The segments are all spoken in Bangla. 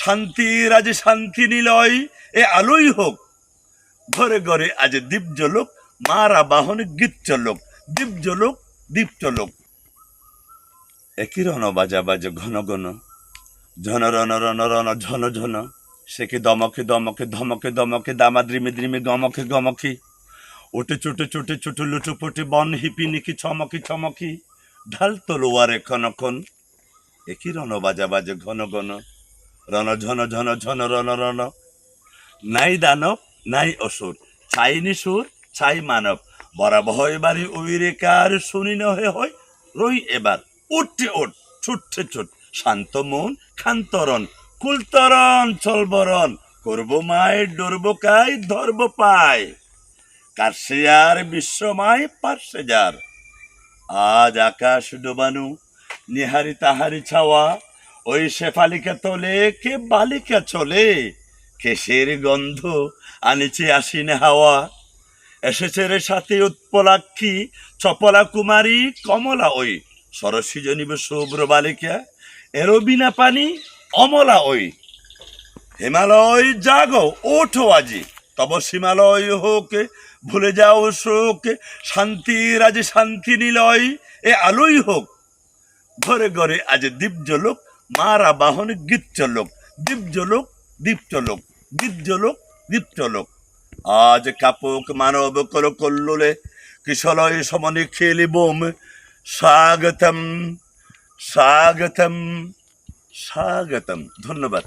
শান্তির আজ শান্তি নিলয়, এ আলোই হোক। ঘরে ঘরে আজ দীপ জ্বলুক মারা বাহন গীত চলুক দীপ জ্বলুক দীপ চলুক একই রণ বাজা বাজে ঘন ঘন। ঝন রণ রণ রণ, ঝন ঝন। সে কি দমকে দমকে, ধমকে দমকে দামা দ্রিমি দ্রিমি গমকে গমকি। ওটে চুটে চুটে চুটু লুটু পুটে বন হিপি নিকি ছমকি ছমকি। ঢাল তলোয়ারে ক্ষণক্ষণ একই রণ বাজা বাজে ঘন ঘন। রণ, ঝন ঝন ঝন, রণ রণ। নাই দানব, নাই অসুর ছাই নিসুর ছাই মানব। বরা ভয় বাড়ি উইরে কার শুনি নহে হয়? রই এবার উঠতে উঠ ছুটছে ছুট শান্ত মন খান্তরণ কুলতরণ চলবরণ করব মায়, ডরব কাই ধরব পায়। কার্সিয়ার বিশ্বমায় পার্শ্বে যার। আজ আকাশ ডোবানু, নিহারি তাহারি ছাওয়া। ওই শেফালিকা তোলে, কে বালিকা চলে? কেশের গন্ধ আনিছে আসিনে হাওয়া। এসেছে রে সাথে উৎপলাক্ষী, চপলা কুমারী, কমলা ওই। সরসী জনিব শুভ্র বালিকা, এরো বিনা পানি, অমলা ওই। হিমালয়, জাগো, ওঠো আজি। তব সীমালয় হোক, ভুলে যাও শোক। শান্তির আজ শান্তি নিলয়, এ আলোই হোক। ঘরে ঘরে আজ দীপ জ্বলুক মারা বাহন গীত চলুক দীপ জ্বলুক দীপ চলুক গীত জ্বলুক দীপ চলুক আজ কাপুক মানব কল কল্লোলে, কিশলয় সমনে খেলি বোম। স্বাগতম স্বাগতম স্বাগতম। ধন্যবাদ।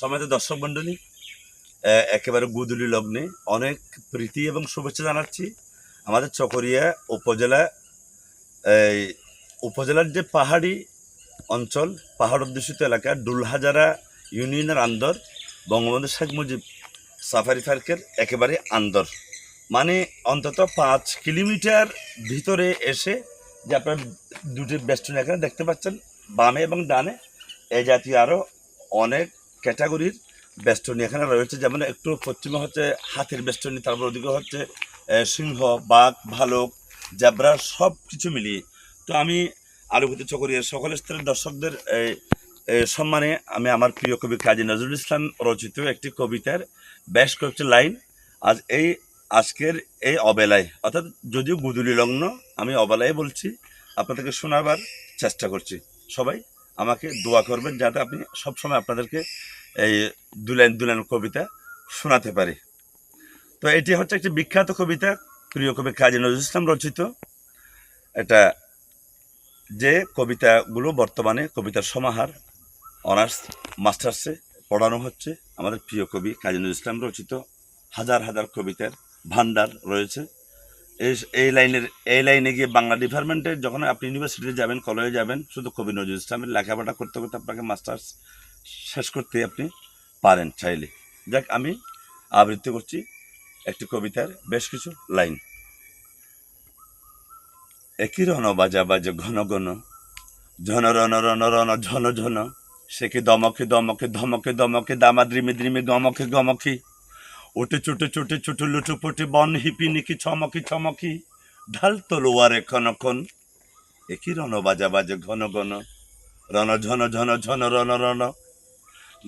সমাজের দর্শক মণ্ডলী একেবারে গুদুলি লগ্নে অনেক প্রীতি এবং শুভেচ্ছা জানাচ্ছি। আমাদের চকরিয়া উপজেলা, এই উপজেলার যে পাহাড়ি অঞ্চল, পাহাড় অধ্যুষিত এলাকা ডুলহাজারা ইউনিয়নের আন্দর, বঙ্গবন্ধু শেখ মুজিব সাফারি পার্কের একেবারে আন্দর। মানে অন্তত পাঁচ কিলোমিটার ভিতরে এসে যে আপনার দুটি বেষ্টনী এখানে দেখতে পাচ্ছেন, বামে এবং ডানে এই জাতীয় আরও অনেক ক্যাটাগরির বেষ্টনী এখানে রয়েছে। যেমন একটু পশ্চিমে হচ্ছে হাতির বেষ্টনী তারপর ওদিকে হচ্ছে সিংহ, বাঘ, ভালুক, জেব্রা সব কিছু মিলিয়ে। তো আমি আলুভূতি চকরিয়ার সকল স্তরের দর্শকদের সম্মানে আমি আমার প্রিয় কবি কাজী নজরুল ইসলাম রচিত একটি কবিতার বেশ কয়েকটি লাইন আজ এই আজকের এই অবেলায়। অর্থাৎ যদিও গুদুলি লগ্ন, আমি অবেলায় বলছি, আপনাদেরকে শোনাবার চেষ্টা করছি। সবাই আমাকে দোয়া করবেন যাতে আপনি সবসময় আপনাদেরকে এই দু লাইন দু লাইন কবিতা শোনাতে পারি। তো এটি হচ্ছে একটি বিখ্যাত কবিতা, প্রিয় কবি কাজী নজরুল ইসলাম রচিত। এটা যে কবিতাগুলো বর্তমানে কবিতার সমাহার, অনার্স, মাস্টার্সে পড়ানো হচ্ছে, আমাদের প্রিয় কবি কাজী নজরুল ইসলাম রচিত। হাজার হাজার কবিতার ভান্ডার রয়েছে। এই লাইনের, এই লাইনে গিয়ে বাংলা ডিপার্টমেন্টে যখন আপনি ইউনিভার্সিটিতে যাবেন, কলেজে যাবেন, শুধু কবি নজরুল ইসলামের লেখাপড়া করতে করতে আপনাকে মাস্টার্স শেষ করতে আপনি পারেন চাইলে। যাক, আমি আবৃত্তি করছি। একটি কবিতার বেশ কিছু লাইন। একই রণ বাজা বাজে ঘন ঘন, ঝন রণ রণ রণ ঝন ঝন, সে কি দমকে দমকে ধমকে দমকে দামা দ্রিমি দ্রিমি গমকে গমকি ওটে চুটে চুটে চুটু লুটু পুটে বন হিপি নিকি ছমকি ছমকি, ঢাল তলোয়ারে ক্ষণক্ষণ একই রণ বাজা বাজে ঘন ঘন, রণ ঝন ঝন ঝন রণ রণ,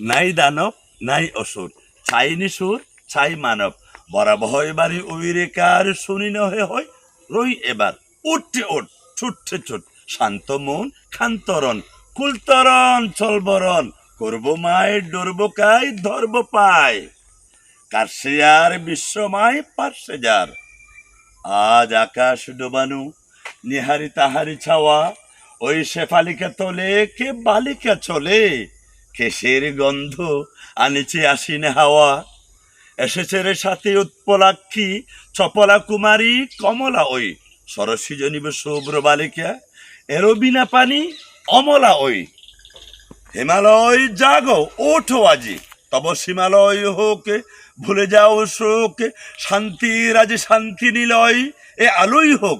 নাই দানব, নাই অসুর ছাই নিসুর ছাই মানব বরা ভয় বাড়ি উইরে, কার শুনি নহে হয় রই এবার উঠতে উঠ ছুটছে ছুট শান্ত মন খান্তরণ কুলতরণ চলবরণ করব মায়ের ডরব কাই ধরব পায়। কার্সিয়ার বিশ্বমায় পার্শ্বে যার। আজ আকাশ ডোবানু, নিহারি তাহারি ছাওয়া। ওই শেফালিকা তোলে, কে বালিকা চলে? কেশের গন্ধ আনিছে আসিনে হাওয়া। এসেছে রে সাথে উৎপলাক্ষী চপলা কুমারী কমলা ওই। সরসী জনিব শুভ্র বালিকা, এরো বিনা পানি অমলা ওই। হিমালয় জাগো, ওঠো আজি। তব সীমালয় হোক, ভুলে যাও শোক শান্তির আজ শান্তি নিলয়, এ আলোই হোক।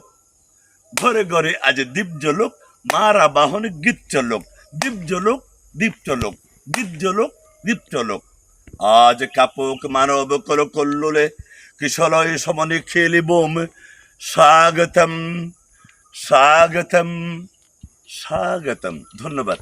ঘরে ঘরে আজ দীপ জ্বলুক মারা বাহন গীত চলুক দীপ জ্বলুক দীপ আজ কাপুক মানব কর কল্লোলে কিশলয় সমনে খেলি বোম। স্বাগতম স্বাগতম স্বাগতম। ধন্যবাদ।